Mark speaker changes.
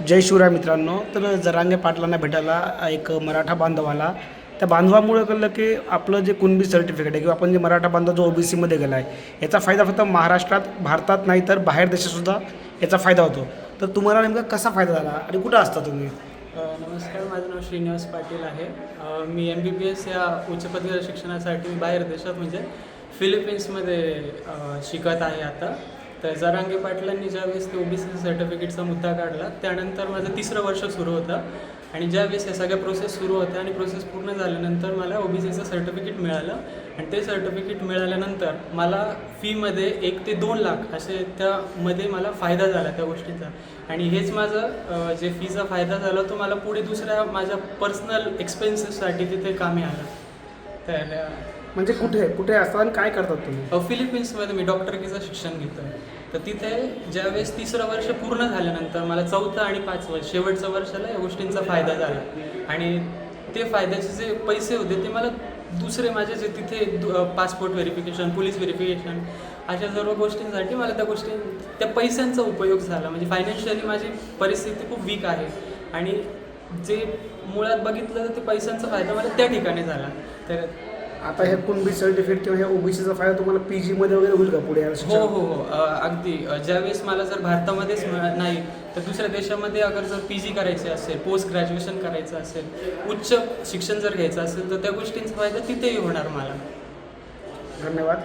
Speaker 1: जय शिवराय मित्रांनो. तर जरांगे पाटलांना भेटायला एक मराठा बांधव आला. त्या बांधवामुळे कळलं की आपलं जे कुणबी सर्टिफिकेट आहे किंवा आपण जे मराठा बांधव जो ओबीसीमध्ये गेला आहे याचा फायदा फक्त महाराष्ट्रात भारतात नाही तर बाहेर देशातसुद्धा याचा फायदा होतो. तर तुम्हाला नेमका कसा फायदा झाला आणि कुठं असता तुम्ही?
Speaker 2: नमस्कार माझं नाव श्रीनिवास पाटील आहे. मी एम बी बी एस या उच्च पदवी शिक्षणासाठी मी बाहेर देशात म्हणजे फिलिपिन्समध्ये शिकत आहे आता. तर जरांगे पाटलांनी ज्यावेळेस ते ओबीसी सर्टिफिकेटचा मुद्दा काढला त्यानंतर माझं तिसरं वर्ष सुरू होतं. आणि ज्यावेळेस या सगळ्या प्रोसेस सुरू होत्या आणि प्रोसेस पूर्ण झाल्यानंतर मला ओबीसीचं सर्टिफिकेट मिळालं. आणि ते सर्टिफिकेट मिळाल्यानंतर मला फीमध्ये एक ते दोन लाख असे त्यामध्ये मला फायदा झाला त्या गोष्टीचा. आणि हेच माझं जे फीचा फायदा झाला तो मला पुढे दुसऱ्या माझ्या पर्सनल एक्सपेन्सेससाठी तिथे कामी आला. तर
Speaker 1: म्हणजे कुठे? कुठे असतात आणि काय करतात तुम्ही?
Speaker 2: अ, फिलिपिन्समध्ये मी डॉक्टरकीचं शिक्षण घेतो तर तिथे ज्यावेळेस तिसरं वर्ष पूर्ण झाल्यानंतर मला चौथं आणि पाचवं शेवटचं वर्षाला या गोष्टींचा फायदा झाला. आणि ते फायद्याचे जे पैसे होते ते मला दुसरे माझे जे तिथे पासपोर्ट व्हेरिफिकेशन पोलीस व्हेरिफिकेशन अशा सर्व गोष्टींसाठी मला त्या गोष्टी त्या पैशांचा उपयोग झाला. म्हणजे फायनान्शियली माझी परिस्थिती खूप वीक आहे. आणि जे मुळात बघितलं तर ते पैशांचा फायदा मला त्या ठिकाणी झाला. तर
Speaker 1: आता हे कुणबी सर्टिफिकेट किंवा हे ओबीसीचा फायदा तुम्हाला पी जीमध्ये वगैरे होईल का पुढे
Speaker 2: हो? हो हो. अ, अगदी. ज्यावेळेस मला जर भारतामध्येच नाही तर दुसऱ्या देशामध्ये अगर जर पी जी करायचे असेल पोस्ट ग्रॅज्युएशन करायचं असेल उच्च शिक्षण जर घ्यायचं असेल तर त्या गोष्टींचा फायदा तिथेही होणार मला.
Speaker 1: धन्यवाद.